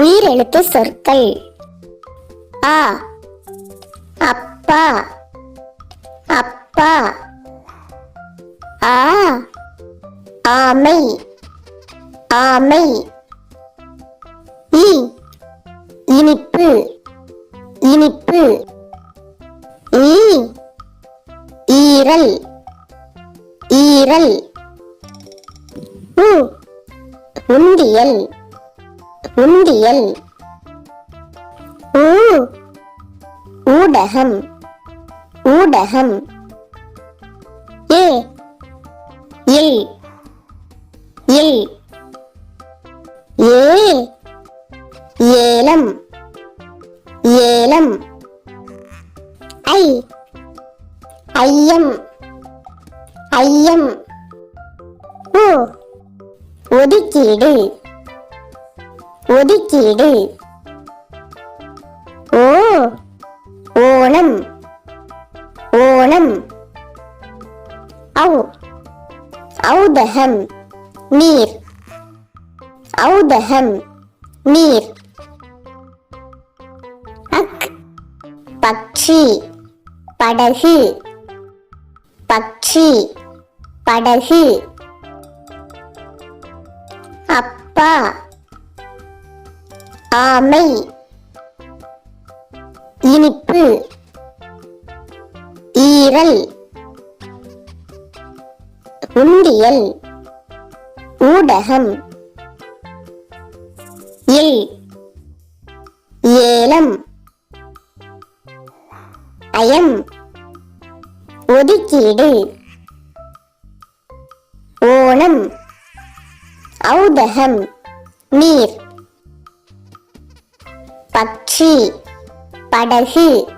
உயிரெழுத்து சொற்கள். ஆ அப்பா அப்பா ஆ ஆமை ஆமை இ இனிப்பு இனிப்பு ஈ ஈரல் ஈரல் உ உந்தியல் உந்தியல் ஊ. ஊடகம். ஊடகம். ஏ. இல். இல். ஏ. ஏலம். ஏலம். ஐ. ஐயம். ஐயம். ஓ ஒதுக்கீடு. ஒதுக்கீடு. ஓ ஓணம். ஓணம். ஔ ஔதகம் நீர். ஔதகம் நீர். அக் பக்ஷி படகு. பக்ஷி படகு. அப்பா. ஆமை. இனிப்பு. ஈரல். உண்டியல். ஊடகம். இல். ஏலம். அயம். ஒதுக்கீடு. ஓணம். ஔதகம் நீர். பட்சி படகு.